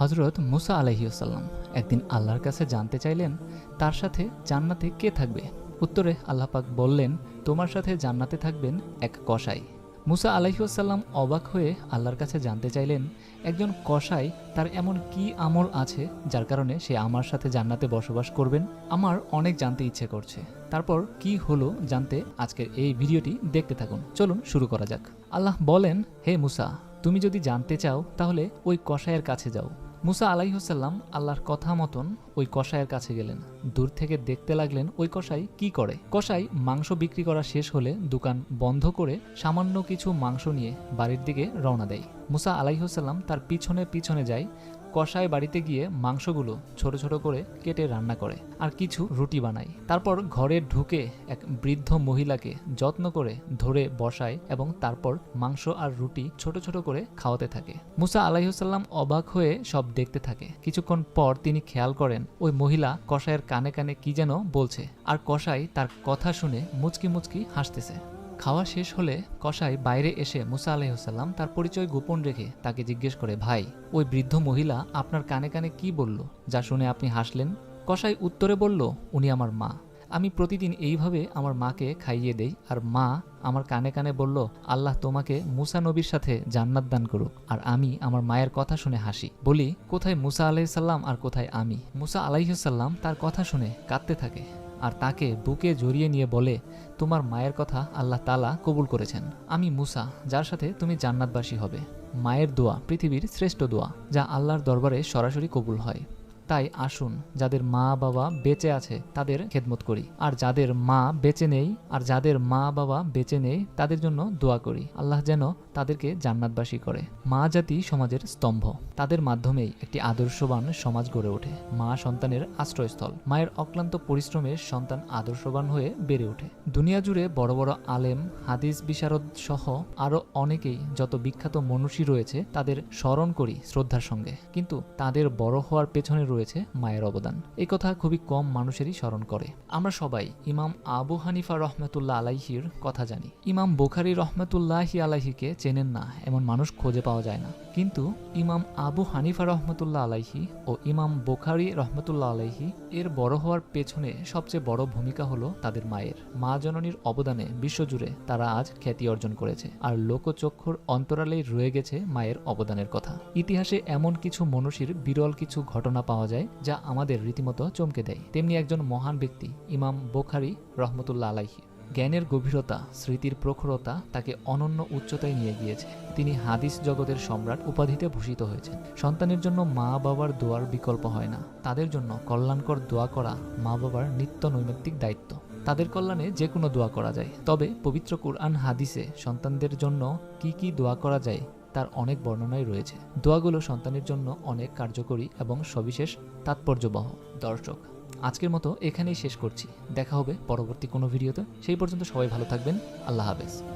হজরত মুসা আলহিউসাল্লাম একদিন আল্লাহর কাছে জানতে চাইলেন, তার সাথে জান্নাতে কে থাকবে? উত্তরে আল্লাহ পাক বললেন, তোমার সাথে জান্নাতে থাকবেন এক কসাই। মুসা আলাইসাল্লাম অবাক হয়ে আল্লাহর কাছে জানতে চাইলেন, একজন কসাই, তার এমন কি আমল আছে যার কারণে সে আমার সাথে জান্নাতে বসবাস করবেন? আমার অনেক জানতে ইচ্ছে করছে। তারপর কি হলো জানতে আজকের এই ভিডিওটি দেখতে থাকুন। চলুন শুরু করা যাক। আল্লাহ বলেন, হে মুসা, তুমি যদি জানতে চাও, তাহলে ওই কসাইয়ের কাছে যাও। মুসা আলাইহসাল্লাম আল্লাহর কথা মতন ওই কসাইয়ের কাছে গেলেন। দূর থেকে দেখতে লাগলেন ওই কষাই কি করে? কষাই মাংস বিক্রি করা শেষ হলে দোকান বন্ধ করে সামান্য কিছু মাংস নিয়ে বাড়ির দিকে রওনা দেয়। মুসা আলাইহসাল্লাম তার পিছনে পিছনে যায় কষায় বাড়িতে গিয়ে মাংসগুলো ছোট ছোট করে কেটে রান্না করে আর কিছু রুটি বানায়। তারপর ঘরে ঢুকে এক বৃদ্ধ মহিলাকে যত্ন করে ধরে বসায় এবং তারপর মাংস আর রুটি ছোট ছোট করে খাওয়াতে থাকে। মুসা আলাইসাল্লাম অবাক হয়ে সব দেখতে থাকে। কিছুক্ষণ পর তিনি খেয়াল করেন, ওই মহিলা কষায়ের কানে কানে কি যেন বলছে। আর কষাই তার কথা শুনে মুচকি মুচকি হাসতেছে। খাওয়া শেষ হলে কসাই বাইরে এসে মুসা আলাইসাল্লাম তার পরিচয় গোপন রেখে তাকে জিজ্ঞেস করে, ভাই, ওই বৃদ্ধ মহিলা আপনার কানে কানে কি বলল, যা শুনে আপনি হাসলেন? কসাই উত্তরে বলল, উনি আমার মা। আমি প্রতিদিন এইভাবে আমার মাকে খাইয়ে দেই আর মা আমার কানে কানে বলল, আল্লাহ তোমাকে মুসা নবীর সাথে জান্নাত দান করুক আর আমি আমার মায়ের কথা শুনে হাসি। বলি, কোথায় মুসা আলাইসাল্লাম আর কোথায় আমি মুসা আলাইসাল্লাম তার কথা শুনে কাঁদতে থাকে। আর তাকে বুকে জড়িয়ে নিয়ে বলে, তোমার মায়ের কথা আল্লাহ তালা কবুল করেছেন। আমি মুসা, যার সাথে তুমি জান্নাতবাসী হবে। মায়ের দোয়া পৃথিবীর শ্রেষ্ঠ দোয়া, যা আল্লাহর দরবারে সরাসরি কবুল হয়। তাই আসুন, যাদের মা বাবা বেঁচে আছে তাদের খেদমত করি। আর যাদের মা বেঁচে নেই, আর যাদের মা বাবা বেঁচে নেই, তাদের জন্য দোয়া করি। আল্লাহ যেন তাদেরকে জান্নাতবাসী করে। মা জাতি সমাজের স্তম্ভ। তাদের মাধ্যমেই একটি আদর্শবান সমাজ গড়ে ওঠে। মা সন্তানের আশ্রয়স্থল। মায়ের অক্লান্ত পরিশ্রমে সন্তান আদর্শবান হয়ে বেড়ে ওঠে। দুনিয়া জুড়ে বড় বড় আলেম, হাদিস বিশারদ সহ আরও অনেকেই যত বিখ্যাত মনুষী রয়েছে, তাদের স্মরণ করি শ্রদ্ধার সঙ্গে। কিন্তু তাদের বড় হওয়ার পেছনে রয়েছে মায়ের অবদান। এই কথা খুবই কম মানুষেরই স্মরণ করে। আমরা সবাই ইমাম আবু হানিফা রহমতুল্লাহ আলাইহির কথা জানি। ইমাম বোখারি রহমতুল্লাহি আলাইহিকে চেনেন না, এমন মানুষ খুঁজে পাওয়া যায় না। কিন্তু ইমাম আবু হানিফা রহমতুল্লাহ আলাইহি ও ইমাম বোখারি রহমতুল্লাহ আলাইহি এর বড় হওয়ার পেছনে সবচেয়ে বড় ভূমিকা হলো তাদের মায়ের। মা জননীর অবদানে বিশ্বজুড়ে তারা আজ খ্যাতি অর্জন করেছে। আর লোকচক্ষুর অন্তরালেই রয়ে গেছে মায়ের অবদানের কথা। ইতিহাসে এমন কিছু মনীষীর বিরল কিছু ঘটনা পাওয়া যায়, যা আমাদের রীতিমতো চমকে দেয়। তেমনি একজন মহান ব্যক্তি, ইমাম বোখারি রহমতুল্লাহ আলাইহি। জ্ঞানের গভীরতা, স্মৃতির প্রখরতা তাকে অনন্য উচ্চতায় নিয়ে গিয়েছে। তিনি হাদিস জগতের সম্রাট উপাধিতে ভূষিত হয়েছেন। সন্তানের জন্য মা বাবার দোয়ার বিকল্প হয় না। তাদের জন্য কল্যাণকর দোয়া করা মা বাবার নিত্য নৈমিত্তিক দায়িত্ব। তাদের কল্যাণে যে কোনো দোয়া করা যায়। তবে পবিত্র কুরআন হাদিসে সন্তানদের জন্য কি কি দোয়া করা যায় তার অনেক বর্ণনাই রয়েছে। দোয়াগুলো সন্তানের জন্য অনেক কার্যকরী এবং সবিশেষ তাৎপর্যবহ। দর্শক, আজকের মতো এখানেই শেষ করছি। দেখা হবে পরবর্তী কোনো ভিডিওতে। সেই পর্যন্ত সবাই ভালো থাকবেন। আল্লাহ হাফেজ।